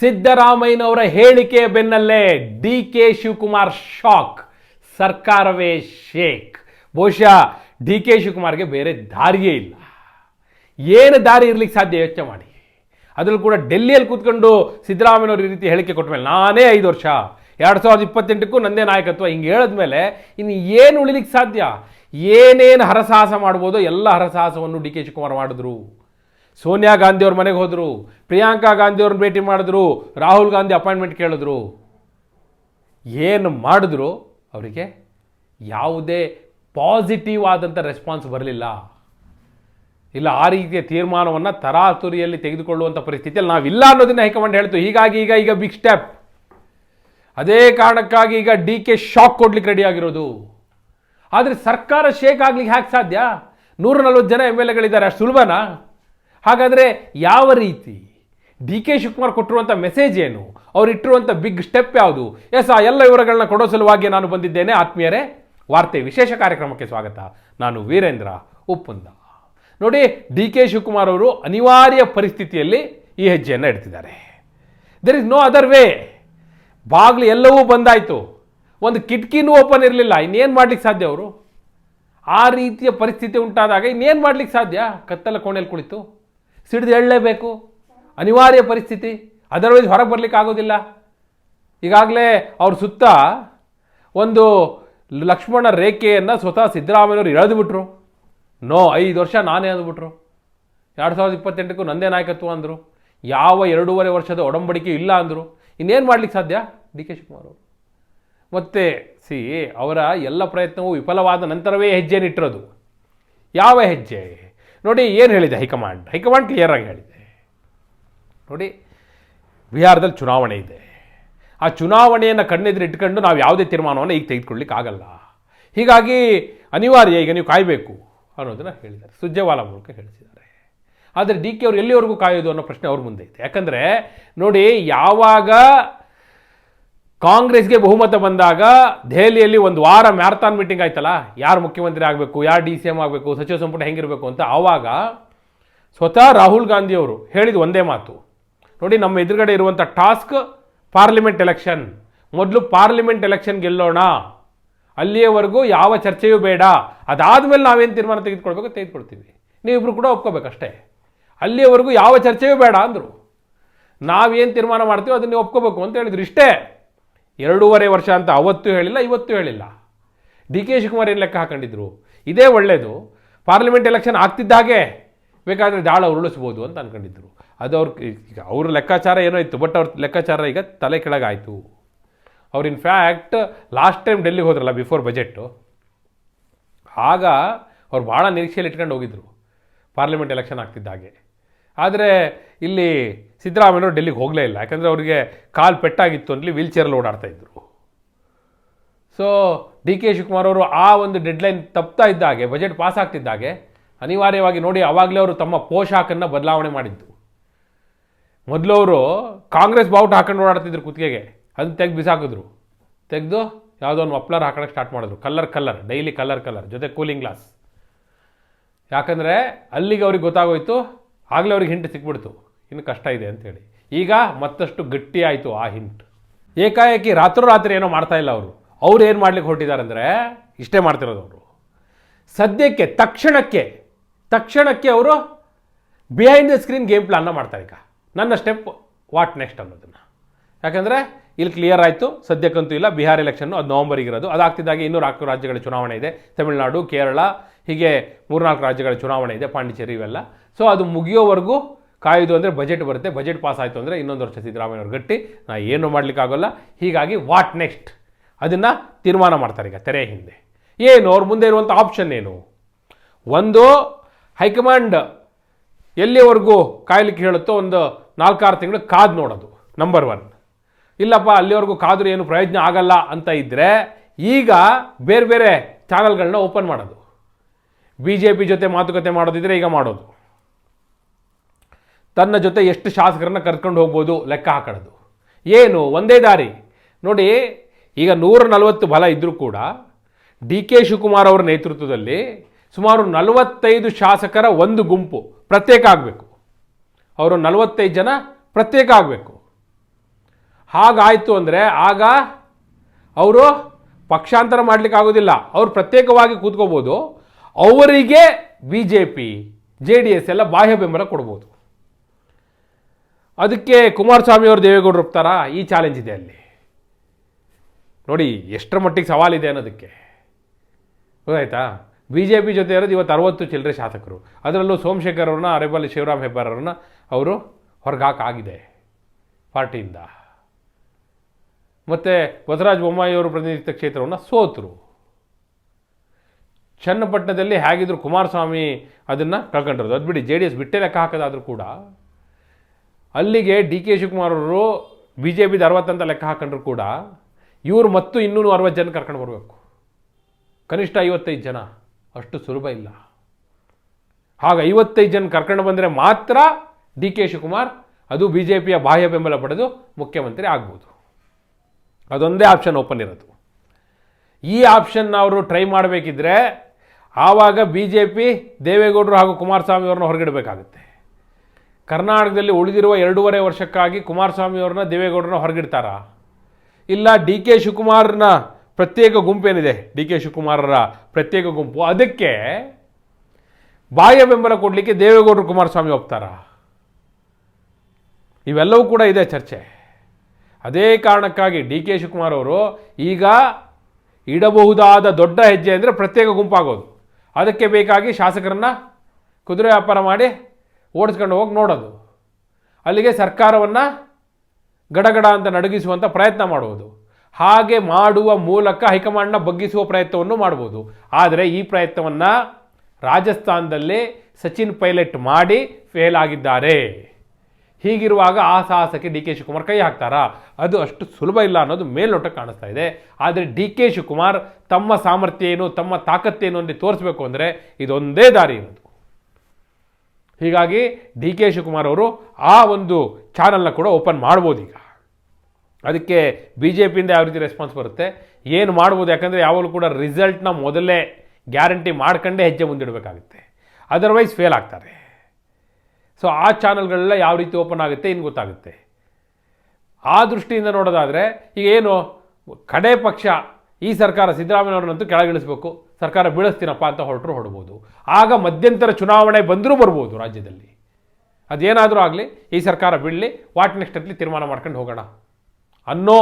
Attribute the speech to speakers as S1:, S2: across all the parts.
S1: ಸಿದ್ದರಾಮಯ್ಯನವರ ಹೇಳಿಕೆಯ ಬೆನ್ನಲ್ಲೇ ಡಿ ಕೆ ಶಿವಕುಮಾರ್ ಶಾಕ್, ಸರ್ಕಾರವೇ ಶೇಕ್. ಬಹುಶಃ ಡಿ ಕೆ ಶಿವಕುಮಾರ್ಗೆ ಬೇರೆ ದಾರಿಯೇ ಇಲ್ಲ. ಏನು ದಾರಿ ಇರ್ಲಿಕ್ಕೆ ಸಾಧ್ಯ? ಯೋಚನೆ ಮಾಡಿ. ಅದರಲ್ಲೂ ಕೂಡ ಡೆಲ್ಲಿಯಲ್ಲಿ ಕೂತ್ಕೊಂಡು ಸಿದ್ದರಾಮಯ್ಯನವರು ಈ ರೀತಿ ಹೇಳಿಕೆ ಕೊಟ್ಟ ಮೇಲೆ ನಾನೇ ಐದು ವರ್ಷ, ಎರಡು ಸಾವಿರದ ಇಪ್ಪತ್ತೆಂಟಕ್ಕೂ ನಂದೇ ನಾಯಕತ್ವ, ಹಿಂಗೆ ಹೇಳಿದ್ಮೇಲೆ ಇನ್ನು ಏನು ಉಳಿಲಿಕ್ಕೆ ಸಾಧ್ಯ? ಏನೇನು ಹರಸಾಹಸ ಮಾಡ್ಬೋದು ಎಲ್ಲ ಹರಸಾಹಸವನ್ನು ಡಿ ಕೆ ಶಿವಕುಮಾರ್ ಮಾಡಿದ್ರು. ಸೋನಿಯಾ ಗಾಂಧಿ ಅವ್ರ ಮನೆಗೆ ಹೋದರು, ಪ್ರಿಯಾಂಕಾ ಗಾಂಧಿ ಅವ್ರನ್ನ ಭೇಟಿ ಮಾಡಿದ್ರು, ರಾಹುಲ್ ಗಾಂಧಿ ಅಪಾಯಿಂಟ್ಮೆಂಟ್ ಕೇಳಿದ್ರು. ಏನು ಮಾಡಿದ್ರು ಅವರಿಗೆ? ಯಾವುದೇ ಪಾಸಿಟಿವ್ ಆದಂಥ ರೆಸ್ಪಾನ್ಸ್ ಬರಲಿಲ್ಲ. ಇಲ್ಲ, ಆ ರೀತಿಯ ತೀರ್ಮಾನವನ್ನು ತರಾತುರಿಯಲ್ಲಿ ತೆಗೆದುಕೊಳ್ಳುವಂಥ ಪರಿಸ್ಥಿತಿಯಲ್ಲಿ ನಾವಿಲ್ಲ ಅನ್ನೋದನ್ನ ಹೈಕಮಾಂಡ್ ಹೇಳ್ತು. ಹೀಗಾಗಿ ಈಗ ಈಗ ಬಿಗ್ ಸ್ಟೆಪ್ ಅದೇ ಕಾರಣಕ್ಕಾಗಿ ಈಗ ಡಿ ಕೆ ಶಾಕ್ ಕೊಡ್ಲಿಕ್ಕೆ ರೆಡಿ ಆಗಿರೋದು. ಆದರೆ ಸರ್ಕಾರ ಶೇಕ್ ಆಗ್ಲಿಕ್ಕೆ ಹ್ಯಾಕ್ ಸಾಧ್ಯ? ನೂರ ನಲ್ವತ್ತು ಜನ ಎಂ ಎಲ್ ಎಗಳಿದ್ದಾರೆ ಅಷ್ಟು ಸುಲಭನಾ? ಹಾಗಾದರೆ ಯಾವ ರೀತಿ ಡಿ ಕೆ ಶಿವಕುಮಾರ್ ಕೊಟ್ಟಿರುವಂಥ ಮೆಸೇಜ್ ಏನು? ಅವ್ರು ಇಟ್ಟಿರುವಂಥ ಬಿಗ್ ಸ್ಟೆಪ್ ಯಾವುದು? ಎಸ್, ಆ ಎಲ್ಲ ವಿವರಗಳನ್ನ ಕೊಡೋ ಸಲುವಾಗಿ ನಾನು ಬಂದಿದ್ದೇನೆ. ಆತ್ಮೀಯರೇ, ವಾರ್ತೆ ವಿಶೇಷ ಕಾರ್ಯಕ್ರಮಕ್ಕೆ ಸ್ವಾಗತ. ನಾನು ವೀರೇಂದ್ರ ಉಪ್ಪುಂದ. ನೋಡಿ, ಡಿ ಕೆ ಶಿವಕುಮಾರ್ ಅವರು ಅನಿವಾರ್ಯ ಪರಿಸ್ಥಿತಿಯಲ್ಲಿ ಈ ಹೆಜ್ಜೆಯನ್ನು ಇಡ್ತಿದ್ದಾರೆ. There is no other way ಬಾಗಿಲು ಎಲ್ಲವೂ ಬಂದಾಯಿತು. ಒಂದು ಕಿಟಕಿನೂ ಓಪನ್ ಇರಲಿಲ್ಲ. ಇನ್ನೇನು ಮಾಡ್ಲಿಕ್ಕೆ ಸಾಧ್ಯ ಅವರು? ಆ ರೀತಿಯ ಪರಿಸ್ಥಿತಿ ಉಂಟಾದಾಗ ಇನ್ನೇನು ಮಾಡ್ಲಿಕ್ಕೆ ಸಾಧ್ಯ? ಕತ್ತಲ ಕೋಣೆಯಲ್ಲಿ ಕುಳಿತು. ಸಿಡಿದು ಹೇಳಲೇಬೇಕು ಅನಿವಾರ್ಯ ಪರಿಸ್ಥಿತಿ. ಅದರ್ವೈಸ್ ಹೊರಗೆ ಬರಲಿಕ್ಕೆ ಆಗೋದಿಲ್ಲ. ಈಗಾಗಲೇ ಅವ್ರ ಸುತ್ತ ಒಂದು ಲಕ್ಷ್ಮಣ ರೇಖೆಯನ್ನು ಸ್ವತಃ ಸಿದ್ದರಾಮಯ್ಯವರು ಎಳೆದುಬಿಟ್ರು ನೋ, ಐದು ವರ್ಷ ನಾನೇ ಅಂದ್ಬಿಟ್ರು ಎರಡು ಸಾವಿರದ ಇಪ್ಪತ್ತೆಂಟಕ್ಕೂ ನಂದೇ ನಾಯಕತ್ವ ಅಂದರು. ಯಾವ ಎರಡೂವರೆ ವರ್ಷದ ಒಡಂಬಡಿಕೆ ಇಲ್ಲ ಅಂದರು. ಇನ್ನೇನು ಮಾಡ್ಲಿಕ್ಕೆ ಸಾಧ್ಯ? ಡಿ ಕೆ ಶಿವಕುಮಾರ್ ಅವರು. ಮತ್ತು, ಸಿ, ಅವರ ಎಲ್ಲ ಪ್ರಯತ್ನವೂ ವಿಫಲವಾದ ನಂತರವೇ ಹೆಜ್ಜೆನಿಟ್ಟಿರೋದು ಯಾವ ಹೆಜ್ಜೆ? ನೋಡಿ ಏನು ಹೇಳಿದೆ ಹೈಕಮಾಂಡ್? ಹೈಕಮಾಂಡ್ ಕ್ಲಿಯರ್ ಆಗಿ ಹೇಳಿದೆ. ನೋಡಿ, ಬಿಹಾರದಲ್ಲಿ ಚುನಾವಣೆ ಇದೆ. ಆ ಚುನಾವಣೆಯನ್ನು ಕಣ್ಣೆದುರು ಇಟ್ಕೊಂಡು ನಾವು ಯಾವುದೇ ತೀರ್ಮಾನವನ್ನು ಈಗ ತೆಗೆದುಕೊಳ್ಳಿಕ್ಕಾಗಲ್ಲ ಹೀಗಾಗಿ ಅನಿವಾರ್ಯ, ಈಗ ನೀವು ಕಾಯಬೇಕು ಅನ್ನೋದನ್ನು ಹೇಳಿದ್ದಾರೆ. ಸುಜ್ಜವಾಲ ಮೂಲಕ ಹೇಳಿದ್ದಾರೆ ಆದರೆ ಡಿ ಕೆ ಅವರು ಎಲ್ಲಿವರೆಗೂ ಕಾಯೋದು ಅನ್ನೋ ಪ್ರಶ್ನೆ ಅವ್ರ ಮುಂದೆ ಇದೆ. ಯಾಕಂದರೆ ನೋಡಿ, ಯಾವಾಗ ಕಾಂಗ್ರೆಸ್ಗೆ ಬಹುಮತ ಬಂದಾಗ ದೆಹಲಿಯಲ್ಲಿ ಒಂದು ವಾರ ಮ್ಯಾರಥಾನ್ ಮೀಟಿಂಗ್ ಆಯ್ತಲ್ಲ? ಯಾರು ಮುಖ್ಯಮಂತ್ರಿ ಆಗಬೇಕು, ಯಾರು ಡಿ ಸಿ ಎಂ ಆಗಬೇಕು, ಸಚಿವ ಸಂಪುಟ ಹೆಂಗಿರಬೇಕು ಅಂತ ಆವಾಗ ಸ್ವತಃ ರಾಹುಲ್ ಗಾಂಧಿ ಅವರು ಹೇಳಿದ ಒಂದೇ ಮಾತು. ನೋಡಿ, ನಮ್ಮ ಎದುರುಗಡೆ ಇರುವಂಥ ಟಾಸ್ಕ್ ಪಾರ್ಲಿಮೆಂಟ್ ಎಲೆಕ್ಷನ್. ಮೊದಲು ಪಾರ್ಲಿಮೆಂಟ್ ಎಲೆಕ್ಷನ್ ಗೆಲ್ಲೋಣ. ಅಲ್ಲಿಯವರೆಗೂ ಯಾವ ಚರ್ಚೆಯೂ ಬೇಡ. ಅದಾದಮೇಲೆ ನಾವೇನು ತೀರ್ಮಾನ ತೆಗೆದುಕೊಳ್ಬೇಕು ತೆಗೆದುಕೊಳ್ತೀವಿ. ನೀವಿಬ್ರು ಕೂಡ ಒಪ್ಕೋಬೇಕಷ್ಟೇ. ಅಲ್ಲಿಯವರೆಗೂ ಯಾವ ಚರ್ಚೆಯೂ ಬೇಡ ಅಂದರು. ನಾವೇನು ತೀರ್ಮಾನ ಮಾಡ್ತೀವೋ ಅದನ್ನ ನೀವು ಒಪ್ಕೋಬೇಕು ಅಂತ ಹೇಳಿದ್ರು. ಇಷ್ಟೇ. ಎರಡೂವರೆ ವರ್ಷ ಅಂತ ಅವತ್ತು ಹೇಳಿಲ್ಲ, ಇವತ್ತು ಹೇಳಿಲ್ಲ. ಡಿ ಕೆ ಶಿವಕುಮಾರ್ ಏನು ಲೆಕ್ಕ ಹಾಕೊಂಡಿದ್ರು? ಇದೇ ಒಳ್ಳೆಯದು ಪಾರ್ಲಿಮೆಂಟ್ ಎಲೆಕ್ಷನ್ ಆಗ್ತಿದ್ದಾಗೆ ಬೇಕಾದರೆ ದಾಳ ಉರುಳಿಸ್ಬೋದು ಅಂತ ಅನ್ಕೊಂಡಿದ್ರು. ಅದು ಅವ್ರ ಅವ್ರ ಲೆಕ್ಕಾಚಾರ ಏನೋ ಇತ್ತು ಬಟ್ ಅವ್ರ ಲೆಕ್ಕಾಚಾರ ಈಗ ತಲೆ ಕೆಳಗಾಯಿತು ಅವ್ರು ಇನ್ಫ್ಯಾಕ್ಟ್ ಲಾಸ್ಟ್ ಟೈಮ್ ಡೆಲ್ಲಿಗೆ ಹೋದ್ರಲ್ಲ ಬಿಫೋರ್ ಬಜೆಟ್ಟು ಆಗ ಅವ್ರು ಭಾಳ ನಿರೀಕ್ಷೆಯಲ್ಲಿ ಇಟ್ಕೊಂಡು ಹೋಗಿದ್ರು. ಪಾರ್ಲಿಮೆಂಟ್ ಎಲೆಕ್ಷನ್ ಆಗ್ತಿದ್ದಾಗೆ ಆದರೆ ಇಲ್ಲಿ ಸಿದ್ದರಾಮಯ್ಯವರು ಡೆಲ್ಲಿಗೆ ಹೋಗಲೇ ಇಲ್ಲ. ಯಾಕಂದರೆ ಅವರಿಗೆ ಕಾಲು ಪೆಟ್ಟಾಗಿತ್ತು ಅಂತಲಿ ವೀಲ್ ಚೇರಲ್ಲಿ ಓಡಾಡ್ತಾ ಇದ್ದರು ಸೊ ಡಿ ಕೆ ಶಿವಕುಮಾರ್ ಅವರು ಆ ಒಂದು ಡೆಡ್ಲೈನ್ ತಪ್ತಾ ಇದ್ದಾಗೆ ಬಜೆಟ್ ಪಾಸ್ ಆಗ್ತಿದ್ದಾಗೆ ಅನಿವಾರ್ಯವಾಗಿ ನೋಡಿ ಅವಾಗಲೇ ಅವರು ತಮ್ಮ ಪೋಷಾಕನ್ನು ಬದಲಾವಣೆ ಮಾಡಿದ್ದು. ಮೊದಲು ಅವರು ಕಾಂಗ್ರೆಸ್ ಬಾವುಟ ಹಾಕೊಂಡು ಓಡಾಡ್ತಿದ್ರು ಕುತ್ತಿಗೆಗೆ. ಅದನ್ನು ತೆಗೆದು ಬಿಸಾಕಿದ್ರು. ತೆಗೆದು ಯಾವುದೋ ಒಂದು ಮಪ್ಲರ್ ಹಾಕೋಕ್ಕೆ ಸ್ಟಾರ್ಟ್ ಮಾಡಿದ್ರು. Colour colour daily colour colour ಜೊತೆ ಕೂಲಿಂಗ್ ಗ್ಲಾಸ್ ಯಾಕಂದರೆ ಅಲ್ಲಿಗೆ ಅವ್ರಿಗೆ ಗೊತ್ತಾಗೋಯ್ತು ಆಗಲೇ ಅವ್ರಿಗೆ ಹಿಂಟ್ ಸಿಕ್ಬಿಡ್ತು. ಇನ್ನು ಕಷ್ಟ ಇದೆ ಅಂತೇಳಿ. ಈಗ ಮತ್ತಷ್ಟು ಗಟ್ಟಿ ಆಯಿತು ಆ ಹಿಂಟ್ ಏಕಾಏಕಿ ರಾತ್ರೋರಾತ್ರಿ ಏನೋ ಮಾಡ್ತಾ ಇಲ್ಲ ಅವರು. ಅವ್ರು ಏನು ಮಾಡ್ಲಿಕ್ಕೆ ಹೊರಟಿದ್ದಾರೆ ಅಂದರೆ ಇಷ್ಟೇ ಮಾಡ್ತಿರೋದು ಅವರು. ಸದ್ಯಕ್ಕೆ, ತಕ್ಷಣಕ್ಕೆ ತಕ್ಷಣಕ್ಕೆ ಅವರು ಬಿಹೈಂಡ್ ದ ಸ್ಕ್ರೀನ್ ಗೇಮ್ ಪ್ಲಾನ್ನ ಮಾಡ್ತಾರೆ ಈಗ. ನನ್ನ ಸ್ಟೆಪ್ ವಾಟ್ ನೆಕ್ಸ್ಟ್ ಅನ್ನೋದನ್ನು. ಯಾಕಂದರೆ ಇಲ್ಲಿ ಕ್ಲಿಯರ್ ಆಯಿತು, ಸದ್ಯಕ್ಕಂತೂ ಇಲ್ಲ, ಬಿಹಾರ್ ಎಲೆಕ್ಷನ್ನು ಅದು ನವಂಬರಿಗೆ ಇರೋದು. ಅದಾಗ್ತಿದ್ದಾಗೆ ಇನ್ನೂ ನಾಲ್ಕು ರಾಜ್ಯಗಳ ಚುನಾವಣೆ ಇದೆ. ತಮಿಳುನಾಡು, ಕೇರಳ, ಹೀಗೆ ಮೂರ್ನಾಲ್ಕು ರಾಜ್ಯಗಳ ಚುನಾವಣೆ ಇದೆ, ಪಾಂಡಿಚೇರಿ ಇವೆಲ್ಲ. ಸೊ ಅದು ಮುಗಿಯೋವರೆಗೂ ಕಾಯೋದು ಅಂದರೆ ಬಜೆಟ್ ಬರುತ್ತೆ. ಬಜೆಟ್ ಪಾಸ್ ಆಯಿತು ಅಂದರೆ ಇನ್ನೊಂದು ವರ್ಷ ಸಿದ್ದರಾಮಯ್ಯವ್ರು ಗಟ್ಟಿ. ನಾ ಏನು ಮಾಡಲಿಕ್ಕಾಗಲ್ಲ. ಹೀಗಾಗಿ ವಾಟ್ ನೆಕ್ಸ್ಟ್ ಅದನ್ನು ತೀರ್ಮಾನ ಮಾಡ್ತಾರೆ ಈಗ ತೆರೆ ಹಿಂದೆ. ಏನು? ಅವ್ರ ಮುಂದೆ ಇರುವಂಥ ಆಪ್ಷನ್ ಏನು? ಒಂದು ಹೈಕಮಾಂಡ್ ಎಲ್ಲಿವರೆಗೂ ಕಾಯ್ಲಿಕ್ಕೆ ಹೇಳುತ್ತೋ ಒಂದು ನಾಲ್ಕಾರು ತಿಂಗಳು ಕಾದು ನೋಡೋದು ನಂಬರ್ ಒನ್ ಇಲ್ಲಪ್ಪ, ಅಲ್ಲಿವರೆಗೂ ಕಾದರೂ ಏನು ಪ್ರಯೋಜನ ಆಗಲ್ಲ ಅಂತ ಇದ್ದರೆ ಈಗ ಬೇರೆ ಬೇರೆ ಚಾನಲ್ಗಳನ್ನ ಓಪನ್ ಮಾಡೋದು. ಬಿ ಜೆ ಪಿ ಜೊತೆ ಮಾತುಕತೆ ಮಾಡೋದಿದ್ರೆ ಈಗ ಮಾಡೋದು. ತನ್ನ ಜೊತೆ ಎಷ್ಟು ಶಾಸಕರನ್ನ ಕರ್ಕೊಂಡು ಹೋಗ್ಬೋದು ಲೆಕ್ಕ ಹಾಕೋದು ಏನು, ಒಂದೇ ದಾರಿ. ನೋಡಿ, ಈಗ ನೂರ ನಲವತ್ತು ಬಲ ಇದ್ದರೂ ಕೂಡ ಡಿ ಕೆ ಶಿವಕುಮಾರ್ ಅವರ ನೇತೃತ್ವದಲ್ಲಿ ಸುಮಾರು ನಲವತ್ತೈದು ಶಾಸಕರ ಒಂದು ಗುಂಪು ಪ್ರತ್ಯೇಕ ಆಗಬೇಕು. ಅವರು ನಲವತ್ತೈದು ಜನ ಪ್ರತ್ಯೇಕ ಆಗಬೇಕು. ಹಾಗಾಯಿತು ಅಂದರೆ ಆಗ ಅವರು ಪಕ್ಷಾಂತರ ಮಾಡಲಿಕ್ಕೆ ಆಗೋದಿಲ್ಲ. ಅವರು ಪ್ರತ್ಯೇಕವಾಗಿ ಕೂತ್ಕೋಬೋದು. ಅವರಿಗೆ B J P, J D S ಎಲ್ಲ ಬಾಹ್ಯ ಬೆಂಬಲ ಕೊಡ್ಬೋದು. ಅದಕ್ಕೆ ಕುಮಾರಸ್ವಾಮಿ ಅವರು ದೇವೇಗೌಡರು ಒಪ್ತಾರಾ? ಈ ಚಾಲೆಂಜ್ ಇದೆ ಅಲ್ಲಿ. ನೋಡಿ, ಎಷ್ಟರ ಮಟ್ಟಿಗೆ ಸವಾಲಿದೆ ಅನ್ನೋದಕ್ಕೆ. ಗೊತ್ತಾಯ್ತಾ? ಬಿ ಜೆ ಪಿ ಜೊತೆ ಇರೋದು ಇವತ್ತು ಅರವತ್ತು ಚಿಲ್ಲರೆ ಶಾಸಕರು. ಅದರಲ್ಲೂ ಸೋಮಶೇಖರ್ ಅವ್ರನ್ನ, ಅರೆಬಲ್ಲಿ ಶಿವರಾಮ್ ಹೆಬ್ಬಾರ್ ಅವ್ರನ್ನ ಅವರು ಹೊರಗಾಕಾಗಿದೆ ಪಾರ್ಟಿಯಿಂದ. ಮತ್ತು ಬಸವರಾಜ ಬೊಮ್ಮಾಯಿ ಅವರು ಪ್ರತಿನಿಧಿಸಿದ ಕ್ಷೇತ್ರವನ್ನು ಸೋತರು. ಚನ್ನಪಟ್ಟಣದಲ್ಲಿ ಹೇಗಿದ್ರು ಕುಮಾರಸ್ವಾಮಿ ಅದನ್ನು ಕಳ್ಕೊಂಡಿರೋದು. ಅದು ಬಿಡಿ ಜೆ ಡಿ ಎಸ್ ಬಿಟ್ಟೆ ಲೆಕ್ಕ ಹಾಕೋದಾದರೂ ಕೂಡ ಅಲ್ಲಿಗೆ ಡಿ ಕೆ ಶಿವಕುಮಾರ್ ಅವರು ಬಿ ಜೆ ಪಿದು ಅರವತ್ತಂತ ಲೆಕ್ಕ ಹಾಕೊಂಡ್ರು ಕೂಡ ಇವರು ಮತ್ತು ಇನ್ನೂ ಅರವತ್ತು ಜನ ಕರ್ಕೊಂಡು ಬರಬೇಕು. ಕನಿಷ್ಠ ಐವತ್ತೈದು ಜನ. ಅಷ್ಟು ಸುಲಭ ಇಲ್ಲ. ಹಾಗ ಐವತ್ತೈದು ಜನ ಕರ್ಕೊಂಡು ಬಂದರೆ ಮಾತ್ರ ಡಿ ಕೆ ಶಿವಕುಮಾರ್ ಅದು ಬಿ ಜೆ ಪಿಯ ಬಾಹ್ಯ ಬೆಂಬಲ ಪಡೆದು ಮುಖ್ಯಮಂತ್ರಿ ಆಗ್ಬೋದು. ಅದೊಂದೇ ಆಪ್ಷನ್ ಓಪನ್ ಇರೋದು. ಈ ಆಪ್ಷನ್ನ ಅವರು ಟ್ರೈ ಮಾಡಬೇಕಿದ್ರೆ ಆವಾಗ ಬಿ ಜೆ ಪಿ ದೇವೇಗೌಡರು ಹಾಗೂ ಕುಮಾರಸ್ವಾಮಿ ಅವ್ರನ್ನ ಹೊರಗಿಡಬೇಕಾಗುತ್ತೆ. ಕರ್ನಾಟಕದಲ್ಲಿ ಉಳಿದಿರುವ ಎರಡೂವರೆ ವರ್ಷಕ್ಕಾಗಿ ಕುಮಾರಸ್ವಾಮಿ ಅವ್ರನ್ನ ದೇವೇಗೌಡರನ್ನ ಹೊರಗಿಡ್ತಾರಾ? ಇಲ್ಲ ಡಿ ಕೆ ಶಿವಕುಮಾರ್ನ ಪ್ರತ್ಯೇಕ ಗುಂಪೇನಿದೆ ಡಿ ಕೆ ಶಿವಕುಮಾರರ ಪ್ರತ್ಯೇಕ ಗುಂಪು. ಅದಕ್ಕೆ ಬಾಹ್ಯ ಬೆಂಬಲ ಕೊಡಲಿಕ್ಕೆ ದೇವೇಗೌಡರು ಕುಮಾರಸ್ವಾಮಿ ಒಪ್ತಾರಾ? ಇವೆಲ್ಲವೂ ಕೂಡ ಇದೆ ಚರ್ಚೆ. ಅದೇ ಕಾರಣಕ್ಕಾಗಿ ಡಿ ಕೆ ಶಿವಕುಮಾರ್ ಅವರು ಈಗ ಇಡಬಹುದಾದ ದೊಡ್ಡ ಹೆಜ್ಜೆ ಅಂದರೆ ಪ್ರತ್ಯೇಕ ಗುಂಪಾಗೋದು. ಅದಕ್ಕೆ ಬೇಕಾಗಿ ಶಾಸಕರನ್ನ ಕುದುರೆ ವ್ಯಾಪಾರ ಮಾಡಿ ಓಡಿಸ್ಕೊಂಡು ಹೋಗಿ ನೋಡೋದು. ಅಲ್ಲಿಗೆ ಸರ್ಕಾರವನ್ನು ಗಡಗಡ ಅಂತ ನಡುಗಿಸುವಂಥ ಪ್ರಯತ್ನ ಮಾಡುವುದು. ಹಾಗೆ ಮಾಡುವ ಮೂಲಕ ಹೈಕಮಾಂಡ್ನ ಬಗ್ಗಿಸುವ ಪ್ರಯತ್ನವನ್ನು ಮಾಡ್ಬೋದು. ಆದರೆ ಈ ಪ್ರಯತ್ನವನ್ನು ರಾಜಸ್ಥಾನದಲ್ಲಿ ಸಚಿನ್ ಪೈಲಟ್ ಮಾಡಿ ಫೇಲ್ ಆಗಿದ್ದಾರೆ. ಹೀಗಿರುವಾಗ ಆ ಸಾಹಸಕ್ಕೆ ಡಿ ಕೆ ಶಿವಕುಮಾರ್ ಕೈ ಹಾಕ್ತಾರಾ? ಅದು ಅಷ್ಟು ಸುಲಭ ಇಲ್ಲ ಅನ್ನೋದು ಮೇಲ್ನೋಟಕ್ಕೆ ಕಾಣಿಸ್ತಾ ಇದೆ. ಆದರೆ ಡಿ ಕೆ ಶಿವಕುಮಾರ್ ತಮ್ಮ ಸಾಮರ್ಥ್ಯ ಏನು, ತಮ್ಮ ತಾಕತ್ತೇನು ಅಂತ ತೋರಿಸ್ಬೇಕು ಅಂದರೆ ಇದೊಂದೇ ದಾರಿ ಇರೋದು. ಹೀಗಾಗಿ ಡಿ ಕೆ ಶಿವಕುಮಾರ್ ಅವರು ಆ ಒಂದು ಚಾನಲ್ನ ಕೂಡ ಓಪನ್ ಮಾಡ್ಬೋದು ಈಗ. ಅದಕ್ಕೆ ಬಿ ಜೆ ಪಿಯಿಂದ ಯಾವ ರೀತಿ ರೆಸ್ಪಾನ್ಸ್ ಬರುತ್ತೆ, ಏನು ಮಾಡ್ಬೋದು, ಯಾಕಂದರೆ ಯಾವಾಗಲೂ ಕೂಡ ರಿಸಲ್ಟ್ನ ಮೊದಲೇ ಗ್ಯಾರಂಟಿ ಮಾಡ್ಕೊಂಡೇ ಹೆಜ್ಜೆ ಮುಂದಿಡಬೇಕಾಗುತ್ತೆ. ಅದರ್ವೈಸ್ ಫೇಲ್ ಆಗ್ತಾರೆ. ಸೊ ಆ ಚಾನಲ್ಗಳೆಲ್ಲ ಯಾವ ರೀತಿ ಓಪನ್ ಆಗುತ್ತೆ ಇನ್ನು ಗೊತ್ತಾಗುತ್ತೆ. ಆ ದೃಷ್ಟಿಯಿಂದ ನೋಡೋದಾದರೆ ಈಗ ಏನು ಕಡೆ ಪಕ್ಷ ಈ ಸರ್ಕಾರ ಸಿದ್ದರಾಮಯ್ಯವ್ರನ್ನಂತೂ ಕೆಳಗಿಳಿಸ್ಬೇಕು. ಸರ್ಕಾರ ಬೀಳಿಸ್ತೀನಪ್ಪ ಅಂತ ಹೊರಟರು ಹೊಡ್ಬೋದು ಆಗ ಮಧ್ಯಂತರ ಚುನಾವಣೆ ಬಂದರೂ ಬರ್ಬೋದು ರಾಜ್ಯದಲ್ಲಿ. ಅದೇನಾದರೂ ಆಗಲಿ, ಈ ಸರ್ಕಾರ ಬೀಳಲಿ, ವಾಟ್ ನೆಕ್ಸ್ಟ್ ಅಂತಲಿ ತೀರ್ಮಾನ ಮಾಡ್ಕೊಂಡು ಹೋಗೋಣ ಅನ್ನೋ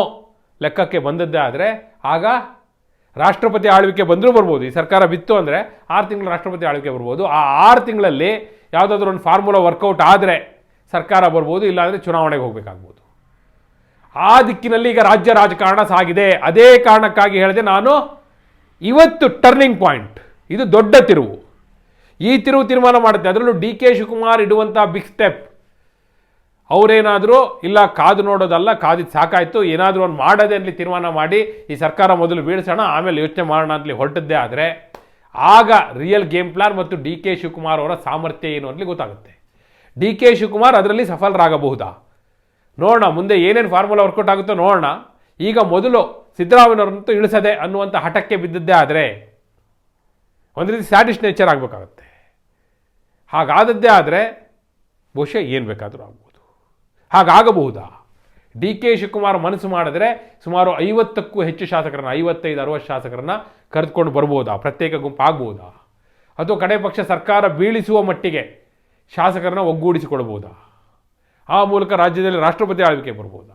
S1: ಲೆಕ್ಕಕ್ಕೆ ಬಂದದ್ದೇ ಆದರೆ, ಆಗ ರಾಷ್ಟ್ರಪತಿ ಆಳ್ವಿಕೆ ಬಂದರೂ ಬರ್ಬೋದು. ಈ ಸರ್ಕಾರ ಬಿತ್ತು ಅಂದರೆ ಆರು ತಿಂಗಳು ರಾಷ್ಟ್ರಪತಿ ಆಳ್ವಿಕೆ ಬರ್ಬೋದು. ಆ ಆರು ತಿಂಗಳಲ್ಲಿ ಯಾವುದಾದ್ರೂ ಒಂದು ಫಾರ್ಮುಲಾ ವರ್ಕೌಟ್ ಆದರೆ ಸರ್ಕಾರ ಬರ್ಬೋದು, ಇಲ್ಲಾಂದರೆ ಚುನಾವಣೆಗೆ ಹೋಗಬೇಕಾಗ್ಬೋದು. ಆ ದಿಕ್ಕಿನಲ್ಲಿ ಈಗ ರಾಜ್ಯ ರಾಜಕಾರಣ ಸಾಗಿದೆ. ಅದೇ ಕಾರಣಕ್ಕಾಗಿ ಹೇಳಿದೆ ನಾನು ಇವತ್ತು ಟರ್ನಿಂಗ್ ಪಾಯಿಂಟ್ ಇದು ದೊಡ್ಡ ತಿರುವು. ಈ ತಿರುವು ತೀರ್ಮಾನ ಮಾಡುತ್ತೆ. ಅದರಲ್ಲೂ ಡಿ ಕೆ ಶಿವಕುಮಾರ್ ಇಡುವಂಥ ಬಿಗ್ ಸ್ಟೆಪ್ ಅವರೇನಾದರೂ ಇಲ್ಲ, ಕಾದು ನೋಡೋದಲ್ಲ ಕಾದಿದ್ದು ಸಾಕಾಯಿತು, ಏನಾದರೂ ಒಂದು ಮಾಡೋದೇ ಅಲ್ಲಿ ತೀರ್ಮಾನ ಮಾಡಿ, ಈ ಸರ್ಕಾರ ಮೊದಲು ಬೀಳಿಸೋಣ, ಆಮೇಲೆ ಯೋಚನೆ ಮಾಡೋಣ ಅಂತಲಿ ಹೊರಟದ್ದೇ ಆದರೆ, ಆಗ ರಿಯಲ್ ಗೇಮ್ ಪ್ಲಾನ್ ಮತ್ತು ಡಿ ಕೆ ಶಿವಕುಮಾರ್ ಅವರ ಸಾಮರ್ಥ್ಯ ಏನು ಅಂತಲಿ ಗೊತ್ತಾಗುತ್ತೆ. ಡಿ ಕೆ ಶಿವಕುಮಾರ್ ಅದರಲ್ಲಿ ಸಫಲರಾಗಬಹುದಾ? ನೋಡೋಣ, ಮುಂದೆ ಏನೇನು ಫಾರ್ಮುಲಾ ವರ್ಕೌಟ್ ಆಗುತ್ತೋ ನೋಡೋಣ. ಈಗ ಮೊದಲು ಸಿದ್ದರಾಮಯ್ಯವ್ರನ್ನಂತೂ ಇಳಿಸದೆ ಅನ್ನುವಂಥ ಹಠಕ್ಕೆ ಬಿದ್ದದ್ದೇ ಆದರೆ ಒಂದು ರೀತಿ ಸ್ಯಾಟಿಸ್ ನೇಚರ್ ಆಗಬೇಕಾಗತ್ತೆ. ಹಾಗಾದದ್ದೇ ಆದರೆ ಬಹುಶಃ ಏನು ಬೇಕಾದರೂ ಆಗ್ಬೋದು. ಹಾಗಾಗಬಹುದಾ? ಡಿ ಕೆ ಶಿವಕುಮಾರ್ ಮನಸ್ಸು ಮಾಡಿದ್ರೆ ಸುಮಾರು ಐವತ್ತಕ್ಕೂ ಹೆಚ್ಚು ಶಾಸಕರನ್ನ, ಐವತ್ತೈದು, ಅರವತ್ತು ಶಾಸಕರನ್ನ ಕರೆದುಕೊಂಡು ಬರ್ಬೋದಾ? ಪ್ರತ್ಯೇಕ ಗುಂಪು ಆಗ್ಬೋದಾ? ಅಥವಾ ಕಡೆ ಪಕ್ಷ ಸರ್ಕಾರ ಬೀಳಿಸುವ ಮಟ್ಟಿಗೆ ಶಾಸಕರನ್ನ ಒಗ್ಗೂಡಿಸಿಕೊಳ್ಬೋದಾ ಆ ಮೂಲಕ ರಾಜ್ಯದಲ್ಲಿ ರಾಷ್ಟ್ರಪತಿ ಆಳ್ವಿಕೆ ಬರ್ಬೋದಾ?